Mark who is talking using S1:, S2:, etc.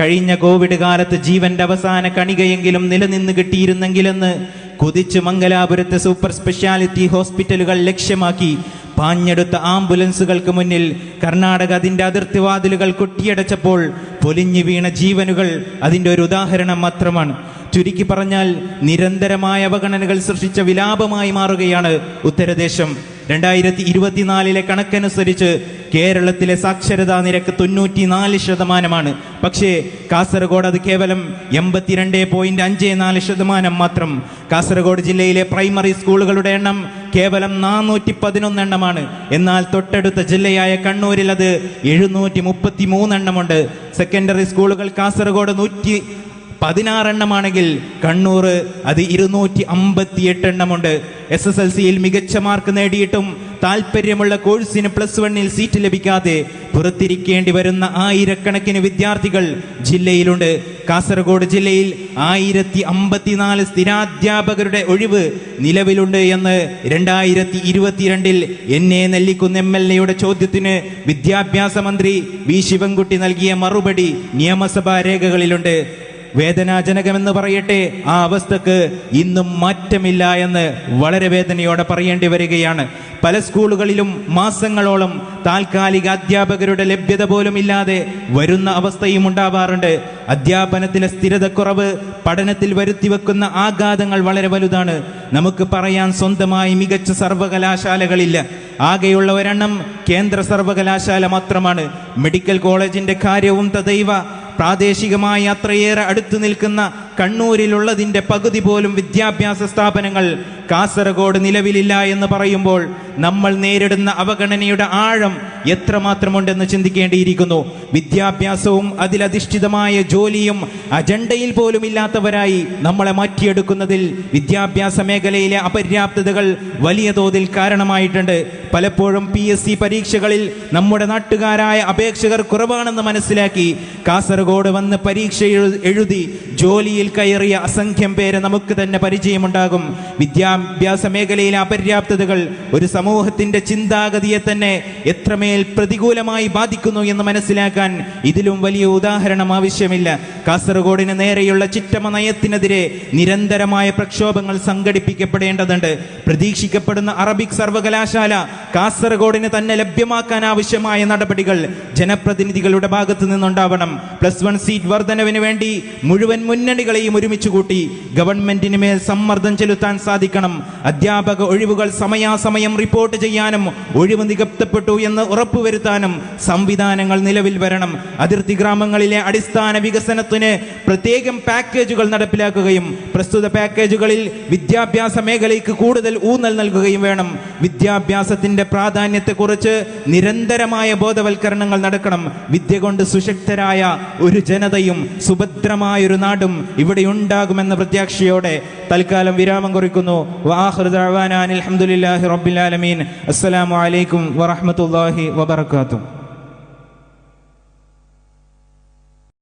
S1: കഴിഞ്ഞ കോവിഡ് കാലത്ത് ജീവന്റെ അവസാന കണികയെങ്കിലും നിലനിന്ന് കിട്ടിയിരുന്നെങ്കിലെന്ന് കുതിച്ച് മംഗലാപുരത്തെ സൂപ്പർ സ്പെഷ്യാലിറ്റി ഹോസ്പിറ്റലുകൾ ലക്ഷ്യമാക്കി പാഞ്ഞെടുത്ത ആംബുലൻസുകൾക്ക് മുന്നിൽ കർണാടക അതിന്റെ അതിർത്തി വാതിലുകൾ കൊട്ടിയടച്ചപ്പോൾ പൊലിഞ്ഞു വീണ ജീവനുകൾ അതിന്റെ ഒരു ഉദാഹരണം മാത്രമാണ്. ചുരുക്കി പറഞ്ഞാൽ നിരന്തരമായ അവഗണനകൾ സൃഷ്ടിച്ച വിലാപമായി മാറുകയാണ് ഉത്തരദേശം. രണ്ടായിരത്തി ഇരുപത്തിനാലിലെ കണക്കനുസരിച്ച് കേരളത്തിലെ സാക്ഷരതാ നിരക്ക് തൊണ്ണൂറ്റിനാല് ശതമാനമാണ്. പക്ഷേ കാസർഗോഡ് അത് കേവലം എൺപത്തിരണ്ട് പോയിന്റ് അഞ്ച് നാല് ശതമാനം മാത്രം. കാസർഗോഡ് ജില്ലയിലെ പ്രൈമറി സ്കൂളുകളുടെ എണ്ണം കേവലം നാനൂറ്റി പതിനൊന്ന് എണ്ണമാണ്. എന്നാൽ തൊട്ടടുത്ത ജില്ലയായ കണ്ണൂരിൽ അത് എഴുന്നൂറ്റി മുപ്പത്തി മൂന്നെണ്ണമുണ്ട് സെക്കൻഡറി സ്കൂളുകൾ കാസർഗോഡ് നൂറ്റി പതിനാറെണ്ണമാണെങ്കിൽ കണ്ണൂർ അത് ഇരുന്നൂറ്റി അമ്പത്തി എട്ട് എണ്ണമുണ്ട് എസ് എസ് എൽ സിയിൽ മികച്ച മാർക്ക് നേടിയിട്ടും താല്പര്യമുള്ള കോഴ്സിന് പ്ലസ് വണ്ണിൽ സീറ്റ് ലഭിക്കാതെ പുറത്തിരിക്കേണ്ടി വരുന്ന ആയിരക്കണക്കിന് വിദ്യാർത്ഥികൾ ജില്ലയിലുണ്ട്. കാസർഗോഡ് ജില്ലയിൽ ആയിരത്തി അമ്പത്തിനാല് സ്ഥിരാധ്യാപകരുടെ ഒഴിവ് നിലവിലുണ്ട് എന്ന് രണ്ടായിരത്തി ഇരുപത്തിരണ്ടിൽ N. A. Nellikkunnu M. L. എയുടെ ചോദ്യത്തിന് വിദ്യാഭ്യാസ മന്ത്രി വി. ശിവൻകുട്ടി നൽകിയ മറുപടി നിയമസഭാ രേഖകളിലുണ്ട്. വേദനാജനകമെന്ന് പറയട്ടെ ആ അവസ്ഥക്ക് ഇന്നും മാറ്റമില്ല എന്ന് വളരെ വേദനയോടെ പറയേണ്ടി വരികയാണ്. പല സ്കൂളുകളിലും മാസങ്ങളോളം താൽക്കാലിക അധ്യാപകരുടെ ലഭ്യത പോലും ഇല്ലാതെ വരുന്ന അവസ്ഥയും ഉണ്ടാവാറുണ്ട്. അധ്യാപനത്തിലെ സ്ഥിരതക്കുറവ് പഠനത്തിൽ വരുത്തിവെക്കുന്ന ആഘാതങ്ങൾ വളരെ വലുതാണ്. നമുക്ക് പറയാൻ സ്വന്തമായി മികച്ച സർവകലാശാലകളില്ല. ആകെയുള്ള ഒരെണ്ണം കേന്ദ്ര സർവകലാശാല മാത്രമാണ്. മെഡിക്കൽ കോളേജിന്റെ കാര്യവും തദൈവ പ്രാദേശികമായി അത്രയേറെ അടുത്തു നിൽക്കുന്ന കണ്ണൂരിലുള്ളതിന്റെ പകുതി പോലും വിദ്യാഭ്യാസ സ്ഥാപനങ്ങൾ കാസർഗോഡ് നിലവിലില്ല എന്ന് പറയുമ്പോൾ നമ്മൾ നേരിടുന്ന അവഗണനയുടെ ആഴം എത്രമാത്രമുണ്ടെന്ന് ചിന്തിക്കേണ്ടിയിരിക്കുന്നു. വിദ്യാഭ്യാസവും അതിലധിഷ്ഠിതമായ ജോലിയും അജണ്ടയിൽ പോലും ഇല്ലാത്തവരായി നമ്മളെ മാറ്റിയെടുക്കുന്നതിൽ വിദ്യാഭ്യാസ മേഖലയിലെ അപര്യാപ്തതകൾ വലിയ തോതിൽ കാരണമായിട്ടുണ്ട്. പലപ്പോഴും പി എസ് സി പരീക്ഷകളിൽ നമ്മുടെ നാട്ടുകാരായ അപേക്ഷകർ കുറവാണെന്ന് മനസ്സിലാക്കി കാസർഗോഡ് വന്ന് പരീക്ഷ എഴുതി ജോലിയിൽ കയറിയ അസംഖ്യം പേര് നമുക്ക് തന്നെ പരിചയമുണ്ടാകും. വിദ്യാഭ്യാസ മേഖലയിലെ അപര്യാപ്തതകൾ ഒരു സമൂഹത്തിന്റെ ചിന്താഗതിയെ തന്നെ എത്രമേൽ പ്രതികൂലമായി ബാധിക്കുന്നു എന്ന് മനസ്സിലാക്കാൻ ഇതിലും വലിയ ഉദാഹരണം ആവശ്യമില്ല. കാസർഗോഡിന് നേരെയുള്ള ചിറ്റമ നയത്തിനെതിരെ നിരന്തരമായ പ്രക്ഷോഭങ്ങൾ സംഘടിപ്പിക്കപ്പെടേണ്ടതുണ്ട്. പ്രതീക്ഷിക്കപ്പെടുന്ന അറബിക് സർവകലാശാല കാസർഗോഡിന് തന്നെ ലഭ്യമാക്കാൻ ആവശ്യമായ നടപടികൾ ജനപ്രതിനിധികളുടെ ഭാഗത്തു നിന്നുണ്ടാവണം. പ്ലസ് വൺ സീറ്റ് വർധനവിന് വേണ്ടി മുഴുവൻ മുന്നണികളെയും ഒരുമിച്ച് കൂട്ടി ഗവൺമെന്റിന് മേൽ സമ്മർദ്ദം ചെലുത്താൻ സാധിക്കണം. അധ്യാപക ഒഴിവുകൾ സമയാസമയം റിപ്പോർട്ട് ചെയ്യാനും ഒഴിവ് നികത്തപ്പെട്ടു എന്ന് ഉറപ്പുവരുത്താനും സംവിധാനങ്ങൾ നിലവിൽ വരണം. അതിർത്തി ഗ്രാമങ്ങളിലെ അടിസ്ഥാന വികസനത്തിന് പ്രത്യേകം പാക്കേജുകൾ നടപ്പിലാക്കുകയും പ്രസ്തുത പാക്കേജുകളിൽ വിദ്യാഭ്യാസ മേഖലയ്ക്ക് കൂടുതൽ ഊന്നൽ നൽകുകയും വേണം. വിദ്യാഭ്യാസത്തിന്റെ പ്രാധാന്യത്തെക്കുറിച്ച് നിരന്തരമായ ബോധവൽക്കരണങ്ങൾ നടക്കണം. വിദ്യ കൊണ്ട് സുശക്തരായ ഒരു ജനതയും സുഭദ്രമായൊരു നാടും ഇവിടെ ഉണ്ടാകുമെന്ന പ്രത്യാക്ഷയോടെ തൽക്കാലം വിരാമം കുറിക്കുന്നു. വാഹൃദാൻ അലഹമുല്ലാഹി റബ്ബിൽ ആലമീൻ. അസ്സലാമു അലൈക്കും വറഹ്മത്തുള്ളാഹി വബർക്കാത്തു